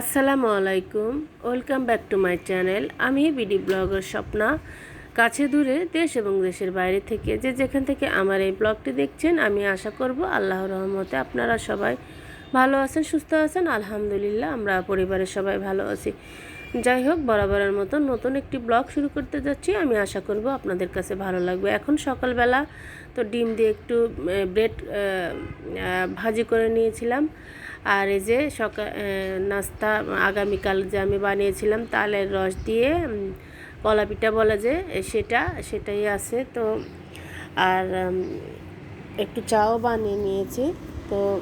আসসালামু আলাইকুম। Welcome back to my channel. আমি বিডি ব্লগার স্বপ্না। কাছে দূরে দেশ এবং দেশের বাইরে থেকে যে যেখান থেকে আমার এই ব্লগটি দেখছেন, আমি আশা করব আল্লাহ রহমতে আপনারা সবাই ভালো আছেন, সুস্থ আছেন। আলহামদুলিল্লাহ, আমরা পরিবারের সবাই ভালো আছি। যাই হোক, বরাবরের মতো নতুন একটি ব্লগ শুরু করতে যাচ্ছি। আমি আশা করব আপনাদের কাছে ভালো লাগবে। এখন সকালবেলা তো ডিম দিয়ে একটু ব্রেড ভাজি করে নিয়েছিলাম। আর এই যে সকাল নাস্তা আগামীকাল যে আমি বানিয়েছিলাম তালের রস দিয়ে কলা পিঠা বলা যে সেটা, সেটাই আছে। তো, আর একটু চাও বানিয়ে নিয়েছি। তো,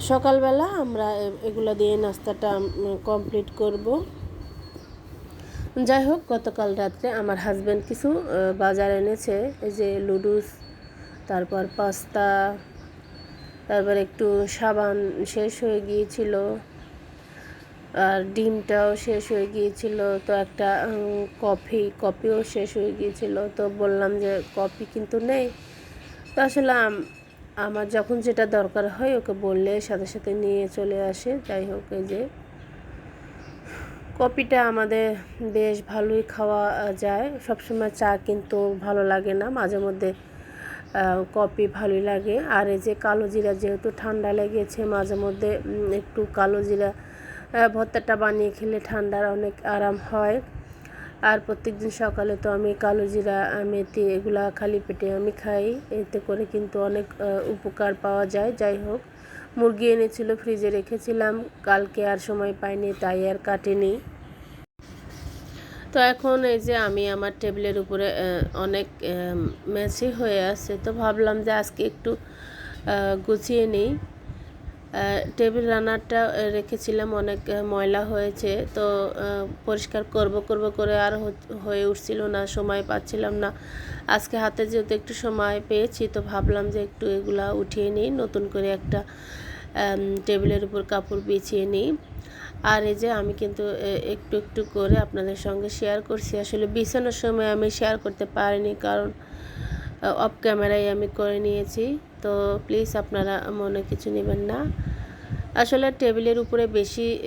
সকালবেলা আমরা এগুলো দিয়ে নাস্তাটা কমপ্লিট করব। যাই হোক, গতকাল রাত্রে আমার হাজব্যান্ড কিছু বাজার এনেছে। এই যে লুডুস তারপর পাস্তা তারপর একটু সাবান শেষ হয়ে গিয়েছিল। আর ডিমটাও শেষ হয়ে গিয়েছিল। তো একটা কফি, কফিও শেষ হয়ে গিয়েছিল। তো বললাম যে, কফি কিন্তু নেই। তো আসলে আমার যখন যেটা দরকার হয়, ওকে বললে সাথে সাথে নিয়ে চলে আসে। যাই হোক, এই যে, কফিটা আমাদের বেশ ভালোই খাওয়া যায়। সবসময় চা কিন্তু ভালো লাগে না। মাঝে মধ্যে কফি ভালোই লাগে। আর এই যে কালো জিরা যেহেতু ঠান্ডা লেগেছে, মাঝে মধ্যে একটু কালো জিরা ভর্তাটা বানিয়ে খেলে ঠান্ডার অনেক আরাম হয়। আর প্রত্যেকদিন সকালে তো আমি কালো জিরা মেথি এগুলা খালি পেটে আমি খাই। এতে করে কিন্তু অনেক উপকার পাওয়া যায়। যাই হোক, মুরগি এনেছিল, ফ্রিজে রেখেছিলাম। কালকে আর সময় পাইনি, তাই আর কাটেনি। তো এখন এই যে আমি আমার টেবিলের উপরে অনেক মেসি হয়ে আছে, তো ভাবলাম যে আজকে একটু গুছিয়ে নিই। টেবিল রানারটা রেখেছিলাম, অনেক ময়লা হয়েছে, তো পরিষ্কার করব করব করে আর হয়ে উঠছিল না, সময় পাচ্ছিলাম না। আজকে হাতে যেহেতু একটু সময় পেয়েছি, তো ভাবলাম যে একটু এগুলা উঠিয়ে নিই, নতুন করে একটা টেবিলের উপর কাপড় বিছিয়ে নিই। আর এই যে আমি কিন্তু একটু একটু করে আপনাদের সঙ্গে শেয়ার করছি। আসলে বিছানোর সময় আমি শেয়ার করতে পারিনি কারণ অফ ক্যামেরায় আমি করে নিয়েছি। তো প্লিজ আপনারা মনে কিছু নেবেন না। আসলে টেবিলের উপরে বেশি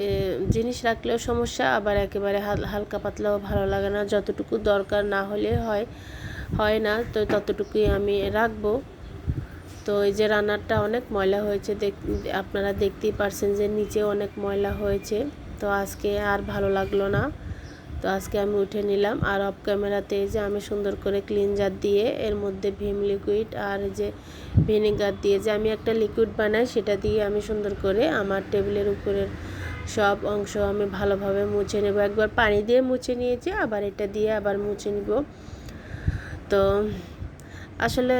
জিনিস রাখলেও সমস্যা, আবার একেবারে হাল- হালকা পাতলাও ভালো লাগে না। যতটুকু দরকার না হলে হয় হয় না, তো ততটুকুই আমি রাখব। তো এই যে রান্নাটা অনেক ময়লা হয়েছে, দেখ, আপনারা দেখতেই পারছেন যে নিচে অনেক ময়লা হয়েছে। তো আজকে আর ভালো লাগল না। তো আজকে আমি উঠে নিলাম আর অফ ক্যামেরাতে যে আমি সুন্দর করে ক্লিনজার দিয়ে এর মধ্যে ভিম লিকুইড আর যে ভিনেগার দিয়ে যে আমি একটা লিকুইড বানাই, সেটা দিয়ে আমি সুন্দর করে আমার টেবিলের উপরের সব অংশ আমি ভালোভাবে মুছে নেব। একবার পানি দিয়ে মুছে নিয়েছি, আবার এটা দিয়ে আবার মুছে নিব। তো আসলে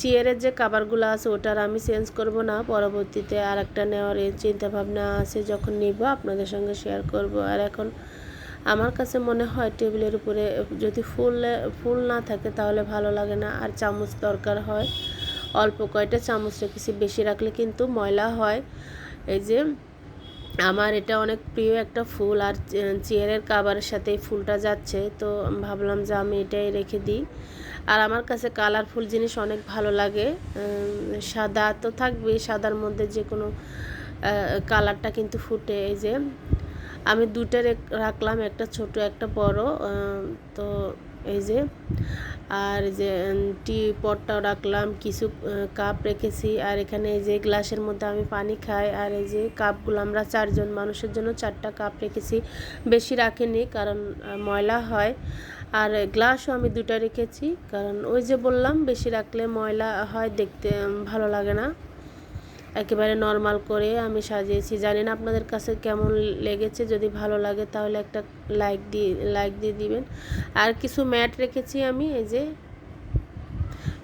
চেয়ারের যে কাভারগুলো আছে ওটার আমি চেঞ্জ করব না। পরবর্তীতে আর একটা নেওয়ার চিন্তা ভাবনা আছে যখন নিব, আপনাদের সঙ্গে শেয়ার করব। আর এখন আমার কাছে মনে হয় টেবিলের উপরে, যদি ফুল ফুল না থাকে তাহলে ভালো লাগে না। আর চামচ দরকার হয়। অল্প কয়টা চামচ রেখেছি, বেশি রাখলে কিন্তু ময়লা হয়। এই যে আমার এটা অনেক প্রিয় একটা ফুল আর চেয়ারের কাভারের সাথে এই ফুলটা যাচ্ছে, তো ভাবলাম যে আমি এটাই রেখে দিই। আর আমার কাছে কালারফুল জিনিস অনেক ভালো লাগে সাদা তো থাকবেই সাদার মধ্যে যে কোনো কালারটা কিন্তু ফুটে, এই যে। আমি দুটো রেখ- রাখলাম, একটা ছোট, একটা বড় তো এই যে, আর যে টি পটটাও রাখলাম, কিছু কাপ রেখেছি, আর এখানে এই যে গ্লাসের মধ্যে আমি পানি খাই, আর এই যে কাপগুলো আমরা চারজন মানুষের জন্য চারটা কাপ রেখেছি। বেশি রাখিনি, কারণ ময়লা হয়। আর গ্লাসও আমি দুটো রেখেছি, কারণ ওই যে বললাম, বেশি রাখলে ময়লা হয়, দেখতে ভালো লাগে না। একেবারে নর্মাল করে আমি সাজিয়েছি। জানি না আপনাদের কাছে কেমন লেগেছে, যদি ভালো লাগে তাহলে একটা লাইক দিয়ে লাইক দিয়ে দিবেন। আর কিছু ম্যাট রেখেছি আমি, এই যে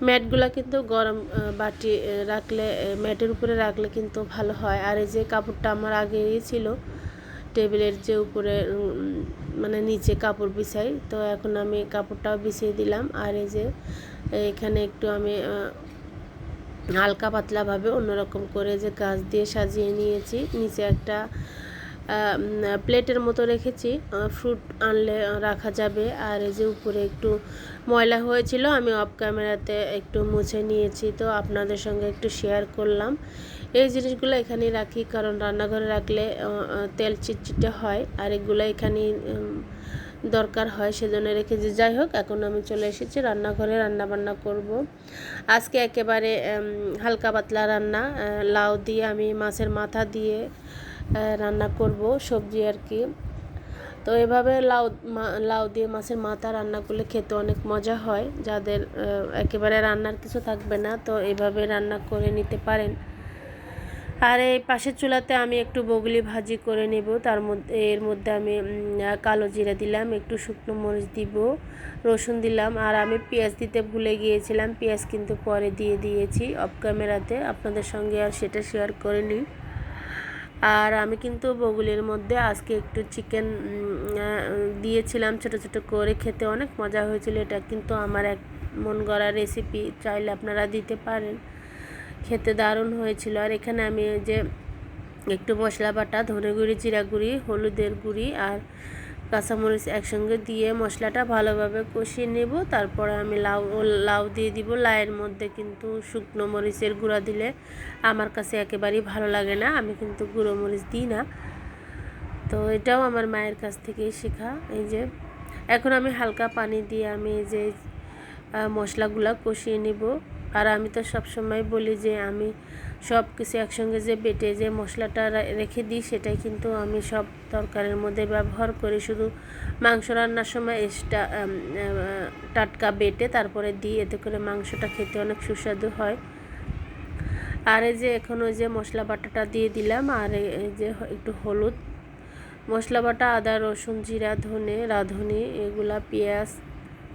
ম্যাটগুলো কিন্তু গরম বাটি রাখলে ম্যাটের উপরে রাখলে কিন্তু ভালো হয়। আর এই যে কাপড়টা আমার আগেই ছিল, টেবিলের যে উপরে মানে নিচে কাপড় বিছাই, তো এখন আমি কাপড়টাও বিছিয়ে দিলাম। আর এই যে এখানে একটু আমি হালকা পাতলাভাবে অন্যরকম করে যে গাছ দিয়ে সাজিয়ে নিয়েছি। নিচে একটা প্লেটের মতো রেখেছি। ফ্রুট আনলে রাখা যাবে। আর এই যে উপরে একটু ময়লা হয়েছিল, আমি অফ ক্যামেরাতে একটু মুছে নিয়েছি। তো আপনাদের সঙ্গে একটু শেয়ার করলাম। এই জিনিসগুলো এখানেই রাখি, কারণ রান্নাঘরে রাখলে তেল চিটচিটে হয়। আর এগুলো এখানেই দরকার হয় সেজন্য রেখেছি যাই হোক, এখন আমি চলে এসেছি রান্নাঘরে রান্না বান্না করব। আজকে একেবারে হালকা পাতলা রান্না লাউ দিয়ে আমি মাছের মাথা দিয়ে রান্না করব সবজি আর কি। তো এভাবে লাউ লাউ দিয়ে মাছের মাথা রান্না করলে খেতে অনেক মজা হয়। যাদের একেবারে রান্নার কিছু থাকবে না, তো এভাবে রান্না করে নিতে পারেন। আর এই পাশের চুলাতে আমি একটু বগলি ভাজি করে নেব। তার মধ্যে, এর মধ্যে আমি কালো জিরা দিলাম, একটু শুকনো মরিচ দিব, রসুন দিলাম, আর আমি পেঁয়াজ দিতে ভুলে গিয়েছিলাম। পেঁয়াজ কিন্তু পরে দিয়ে দিয়েছি অফ ক্যামেরাতে আপনাদের সঙ্গে আর সেটা শেয়ার করে করিনি। আর আমি কিন্তু বগুলির মধ্যে আজকে একটু চিকেন দিয়েছিলাম ছোট ছোট করে, খেতে অনেক মজা হয়েছিল। এটা কিন্তু আমার এক মন গড়া রেসিপি চাইলে আপনারা দিতে পারেন। খেতে দারুণ হয়েছিল। আর এখানে আমি যে একটু মশলা বাটা, ধনে গুঁড়ি, জিরা গুঁড়ি, হলুদের গুঁড়ি আর কাঁচামরিচ একসঙ্গে দিয়ে মশলাটা ভালোভাবে কষিয়ে নেব। তারপরে আমি লাউ লাউ দিয়ে দিব। লাউয়ের মধ্যে কিন্তু শুকনো মরিচের গুঁড়া দিলে আমার কাছে একেবারেই ভালো লাগে না। আমি কিন্তু গুঁড়ো মরিচ দিই না। তো এটাও আমার মায়ের কাছ থেকেই শেখা। এই যে এখন আমি হালকা পানি দিয়ে আমি যে মশলাগুলা কষিয়ে নিব। আর আমি তো সব সময় বলি যে আমি সব কিছু একসঙ্গে যে বেটে যে মশলাটা রেখে দিই সেটাই কিন্তু আমি সব তরকারির মধ্যে ব্যবহার করি। শুধু মাংস রান্নার সময় এক্সট্রা টাটকা বেটে তারপরে দিই। এতে করে মাংসটা খেতে অনেক সুস্বাদু হয়। আর এই যে এখন ওই যে মশলা বাটাটা দিয়ে দিলাম, আর এই যে একটু হলুদ মশলা বাটা, আদা, রসুন, জিরা, ধনে, রাঁধুনি, এগুলা, পেঁয়াজ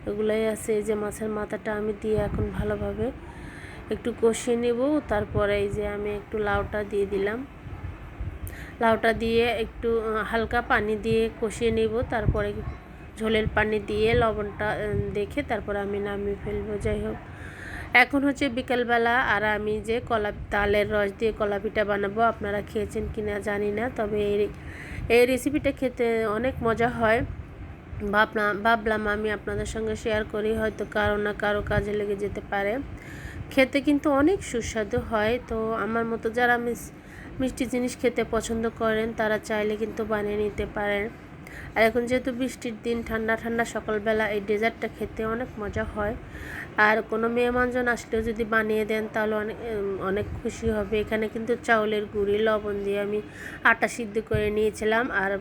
এগুলাই আছে, এই যে মাছের মাথাটা আমি দিয়ে এখন ভালোভাবে একটু কষিয়ে নেব। তারপরে এই যে আমি একটু লাউটা দিয়ে দিলাম। লাউটা দিয়ে একটু হালকা পানি দিয়ে কষিয়ে নেব। তারপরে ঝোলের পানি দিয়ে লবণটা দেখে তারপরে আমি নামিয়ে ফেলব। যাই হোক, এখন হচ্ছে বিকেলবেলা আর আমি যে কলা তালের রস দিয়ে কলা পিঠা বানাবো, আপনারা খেয়েছেন কিনা জানি না, তবে এই এই রেসিপিটা খেতে অনেক মজা হয়। ভাবলাম ভাবলাম আমি আপনাদের সঙ্গে শেয়ার করি, হয়তো কারও না কারও কাজে লেগে যেতে পারে। খেতে কিন্তু অনেক সুস্বাদু হয়, তো আমার মতো যারা মিস- মিষ্টি জিনিস খেতে পছন্দ করেন, তারা চাইলে কিন্তু বানিয়ে নিতে পারেন। আর এখন যেহেতু বৃষ্টির দিন, ঠান্ডা ঠান্ডা সকালবেলা এই ডেজার্টটা খেতে অনেক মজা হয়। আর কোনো মেহমানজন আসলেও যদি বানিয়ে দেন, তাহলে অনেক অনেক খুশি হবে। এখানে কিন্তু চাউলের গুঁড়ি, লবণ দিয়ে আমি আটা সিদ্ধ করে নিয়েছিলাম। আর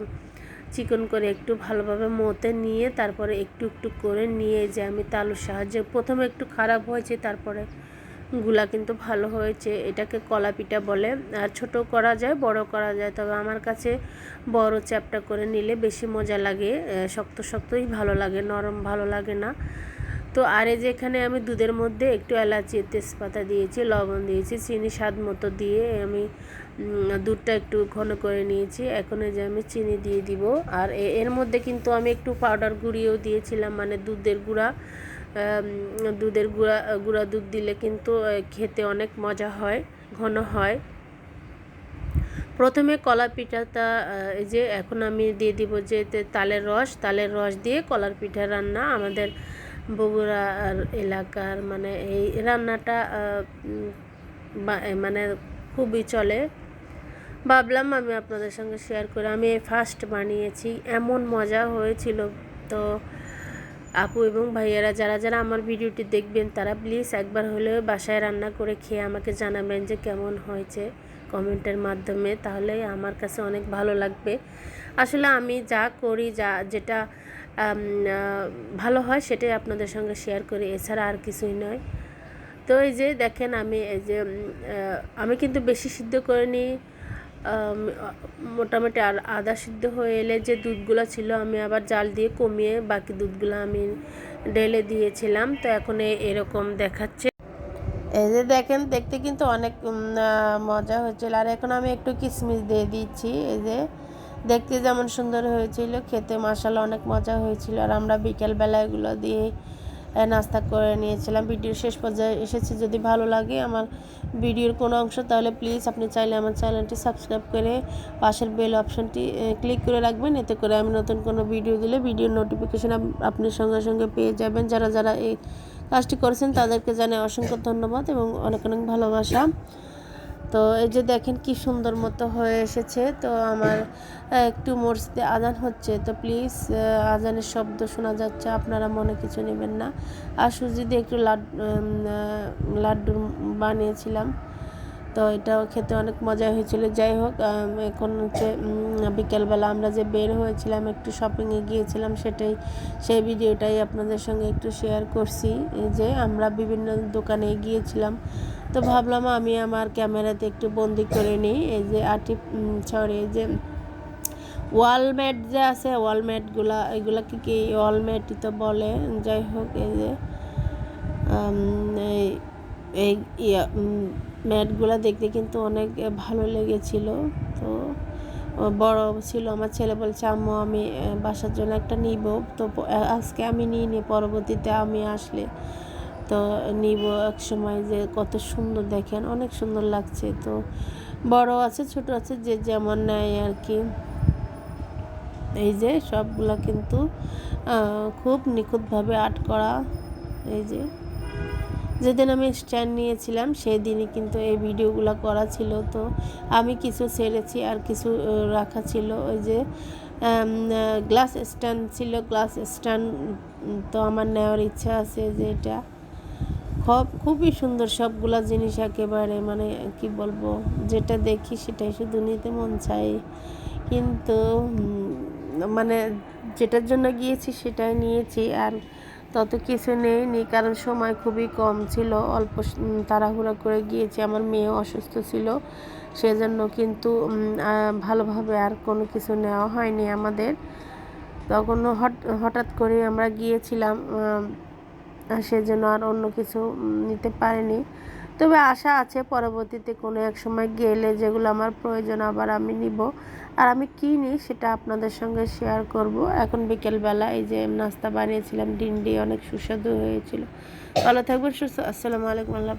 চিকন করে একটু ভালোভাবে মতে নিয়ে তারপরে একটু একটু করে নিয়ে যে আমি তালুর সাহায্যে প্রথমে একটু খারাপ হয়েছে, তারপরে গুলা কিন্তু ভালো হয়েছে। এটাকে কলা পিঠা বলে। আর ছোট করা যায়, বড় করা যায়। তবে আমার কাছে বড় চ্যাপটা করে নিলে বেশি মজা লাগে শক্ত শক্তই ভালো লাগে, নরম ভালো লাগে না। তো আর এই যে এখানে আমি দুধের মধ্যে একটু এলাচি, তেজপাতা দিয়েছি, লবণ দিয়েছি, চিনি স্বাদ মতো দিয়ে আমি দুধটা একটু ঘন করে নিয়েছি। এখন যে আমি চিনি দিয়ে দিব। আর এর মধ্যে কিন্তু আমি একটু পাউডার গুঁড়িও দিয়েছিলাম মানে দুধের গুঁড়া দুধের গুঁড়া গুঁড়া দুধ দিলে কিন্তু খেতে অনেক মজা হয়, ঘন হয়। প্রথমে কলা পিঠাটা এই যে এখন আমি দিয়ে দিব যে তালের রস তালের রস দিয়ে কলার পিঠা রান্না আমাদের বগুড়ার এলাকার মানে এই রান্নাটা মানে খুবই চলে। ভাবলাম আমি আপনাদের সঙ্গে শেয়ার করে। আমি ফার্স্ট বানিয়েছি এমন মজা হয়েছিল। তো আপু এবং ভাইয়েরা যারা যারা আমার ভিডিওটি দেখবেন তারা প্লিজ একবার হলেও বাসায় রান্না করে খেয়ে আমাকে জানাবেন যে কেমন হয়েছে কমেন্টের মাধ্যমে। তাহলে আমার কাছে অনেক ভালো লাগবে। আসলে আমি যা করি যা যেটা ভালো হয় সেটাই আপনাদের সঙ্গে শেয়ার করি। এছাড়া আর কিছুই নয়। তো এই যে দেখেন আমি এই যে আমি কিন্তু বেশি সিদ্ধ করিনি। আম, মোটামুটি আর আদা সিদ্ধ হয়ে এলে যে দুধগুলো ছিল আমি আবার জাল দিয়ে কমিয়ে বাকি দুধগুলো আমি ঢেলে দিয়েছিলাম। তো এখন এরকম দেখাচ্ছে। এই যে দেখেন, দেখতে কিন্তু অনেক মজা হয়েছিল। আর এখন আমি একটু কিশমিশ দিয়ে দিচ্ছি। এই যে দেখতে যেমন সুন্দর হয়েছিল, খেতে মশালা অনেক মজা হয়েছিল। আর আমরা বিকেলবেলা এগুলো দিয়ে নাস্তা করে নিয়েছিলাম। ভিডিওর শেষ পর্যায়ে এসেছে। যদি ভালো লাগে আমার ভিডিওর কোনো অংশ, তাহলে প্লিজ আপনি চাইলে আমার চ্যানেলটি সাবস্ক্রাইব করে পাশের বেল অপশানটি ক্লিক করে রাখবেন। এতে করে আমি নতুন কোনো ভিডিও দিলে ভিডিওর নোটিফিকেশান আপনি সঙ্গে সঙ্গে পেয়ে যাবেন। যারা যারা এই কাজটি করেছেন, তাদেরকে জানাই অসংখ্য ধন্যবাদ এবং অনেক অনেক ভালোবাসা। তো এই যে দেখেন কি সুন্দর মতো হয়ে এসেছে। তো আমার একটু মসজিদে আজান হচ্ছে। তো প্লিজ আজানের শব্দ শোনা যাচ্ছে, আপনারা মনে কিছু নেবেন না। আর সুজি দিয়ে একটু লাড্ডু লাড্ডু বানিয়েছিলাম। তো এটাও খেতে অনেক মজা হয়েছিল। যাই হোক এখন হচ্ছে বিকেলবেলা আমরা যে বের হয়েছিলাম, একটু শপিংয়ে গিয়েছিলাম, সেটাই, সেই ভিডিওটাই আপনাদের সঙ্গে একটু শেয়ার করছি। যে আমরা বিভিন্ন দোকানে গিয়েছিলাম। তো ভাবলাম আমি আমার ক্যামেরাতে একটু বন্দি করে নিই। এই যে আর্টি সরি এই যে ওয়ালম্যাট যে আছে ওয়ালম্যাটগুলা এগুলাকে কি ওয়ালম্যাটই তো বলে? যাই হোক, এই যে এই ম্যাটগুলা দেখতে কিন্তু অনেক ভালো লেগেছিল। তো বড় ছিল, আমার ছেলে বলছে, আম্মু, আমি বাসার জন্য একটা নিব। তো আজকে আমি নিই নি পরবর্তীতে আমি আসলে তো নিব এক সময় যে কত সুন্দর দেখেন, অনেক সুন্দর লাগছে তো। বড় আছে, ছোট আছে, যে যেমন নেয় আর কি। এই যে সবগুলো কিন্তু খুব নিখুঁতভাবে আর্ট করা, এই যে। যেদিন আমি স্ট্যান্ড নিয়েছিলাম সেই দিনই কিন্তু এই ভিডিওগুলো করা ছিল তো। আমি কিছু ছেড়েছি আর কিছু রাখা ছিল, ওই যে গ্লাস স্ট্যান্ড ছিল, গ্লাস স্ট্যান্ড তো আমার নেওয়ার ইচ্ছা আছে যে এটা। খুব খুবই সুন্দর সবগুলা জিনিস একেবারে মানে কি বলব, যেটা দেখি সেটাই শুধু নিতে মন চাই কিন্তু মানে যেটার জন্য গিয়েছি সেটাই নিয়েছি আর তত কিছু নেই নি কারণ সময় খুবই কম ছিল। অল্প তাড়াহুড়ো করে গিয়েছি, আমার মেয়েও অসুস্থ ছিল। সেজন্য কিন্তু ভালোভাবে আর কোনো কিছু নেওয়া হয়নি আমাদের। তখন হঠাৎ করে আমরা গিয়েছিলাম সেজন্য আর অন্য কিছু নিতে পারিনি। তবে আশা আছে পরবর্তীতে কোনো এক সময় গেলে যেগুলো আমার প্রয়োজন আবার আমি নিব। আর আমি কী নিই সেটা আপনাদের সঙ্গে শেয়ার করব। এখন বিকেলবেলা এই যে নাস্তা বানিয়েছিলাম ডিন্ডি অনেক সুস্বাদু হয়েছিল। ভালো থাকবেন, সুস্থ আসসালামু আলাইকুম, আল্লাহ